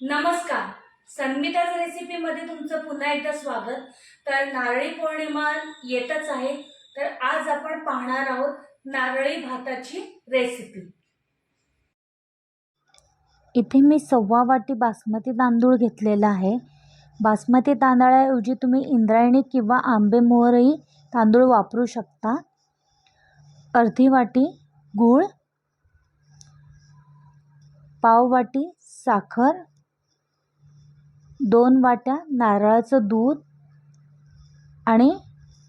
नमस्कार. सन्मिताच रेसिपीमध्ये तुमचं पुन्हा एकदा स्वागत. तर नारळी पौर्णिमा येतच आहे. तर आज आपण पाहणार आहोत नारळी भाताची रेसिपी इथे मी सव्वा वाटी बासमती तांदूळ घेतलेला आहे. बासमती तांदळाऐवजी तुम्ही इंद्रायणी किंवा आंबेमोहरही तांदूळ वापरू शकता. अर्धी वाटी गूळ पाव वाटी साखर दोन वाट्या नारळाचं दूध आणि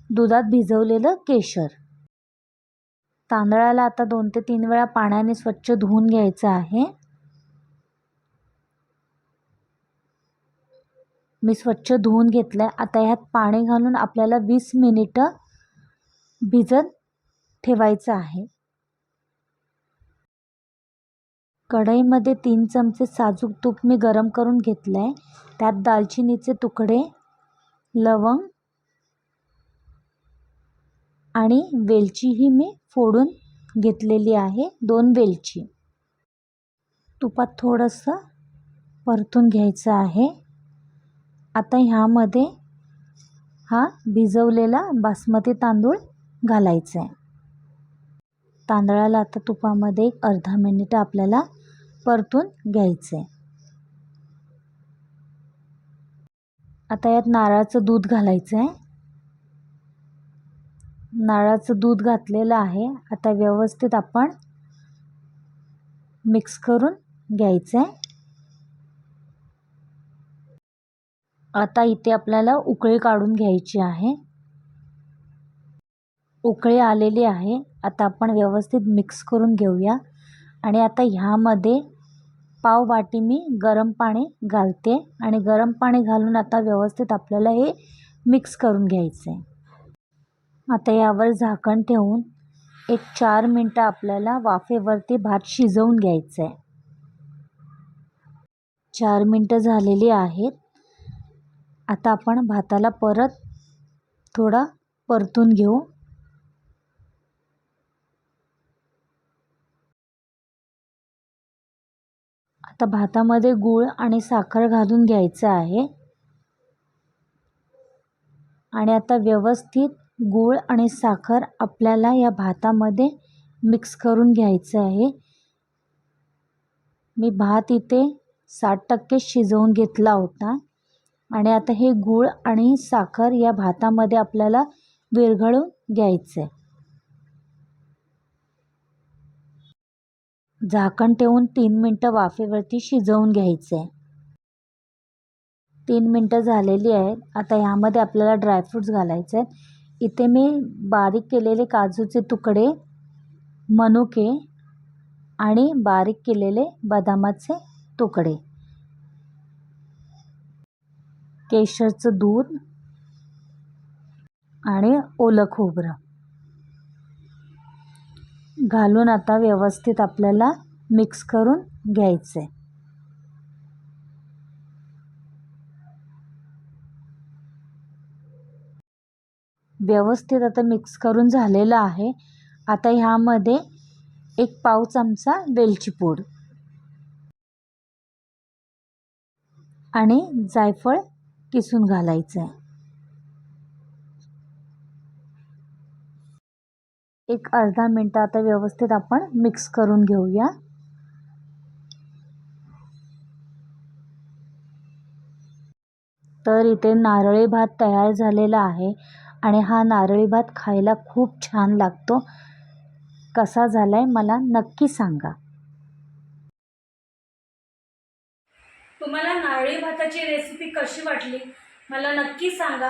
दुधात भिजवलेलं केशर. तांदळाला आता दोन ते तीन वेळा पाण्याने स्वच्छ धुवून घ्यायचं आहे. मी स्वच्छ धुवून घेतलं आहे आता ह्यात पाणी घालून आपल्याला वीस मिनिटं भिजत ठेवायचं आहे. कढईमध्ये तीन चमचे साजूक तूप मी गरम करून घेतलं आहे त्यात दालचिनीचे तुकडे लवंग आणि वेलचीही मी फोडून घेतलेली आहे. दोन वेलची. तुपात थोडंसं परतून घ्यायचं आहे. आता ह्यामध्ये हा भिजवलेला बासमती तांदूळ घालायचा आहे तांदळाला आता तुपामध्ये एक अर्धा मिनिट आपल्याला परतून घ्यायचं आहे आता यात नारळाचं दूध घालायचं आहे नारळाचं दूध घातलेलं आहे. आता व्यवस्थित आपण मिक्स करून घ्यायचं आहे आता इथे आपल्याला उकळी काढून घ्यायची आहे. उकळी आलेली आहे. आता आपण व्यवस्थित मिक्स करून घेऊया. आणि आता ह्यामध्ये पाववाटी मी गरम पाणी घालते. आणि गरम पाणी घालून आता व्यवस्थित आपल्याला हे मिक्स करून घ्यायचं आहे आता यावर झाकण ठेवून एक चार मिनटं आपल्याला वाफेवरती भात शिजवून घ्यायचं आहे चार मिनटं झालेली आहेत. आता आपण भाताला परत थोडा परतून घेऊ. आता भातामध्ये गूळ आणि साखर घालून घ्यायचं आहे. आणि आता व्यवस्थित गूळ आणि साखर आपल्याला या भातामध्ये मिक्स करून घ्यायचं आहे. मी भात इथे साठ टक्के शिजवून घेतला होता. आणि आता हे गूळ आणि साखर या भातामध्ये आपल्याला विरघळून घ्यायचं आहे झाकण ठेवून तीन मिनटं वाफेवरती शिजवून घ्यायचं. आहे तीन मिनटं झालेली आहेत. आता ह्यामध्ये आपल्याला ड्रायफ्रूट्स घालायचे आहेत. इथे मी बारीक केलेले काजूचे तुकडे मनुके आणि बारीक केलेले बदामाचे तुकडे. केशरचं दूध आणि ओलं खोबरं घालून आता व्यवस्थित आपल्याला मिक्स करून घ्यायचं आहे व्यवस्थित आता मिक्स करून झालेलं आहे. आता ह्यामध्ये एक पाव चमचा वेलची पूड आणि जायफळ किसून घालायचं आहे एक अर्धा मिनटं आता व्यवस्थित आपण मिक्स करून घेऊया. तर इथे नारळी भात तयार झालेला आहे आणि हा नारळी भात खायला खूप छान लागतो. कसा झाला आहे मला नक्की सांगा. तुम्हाला नारळी भाताची रेसिपी कशी वाटली? मला नक्की सांगा.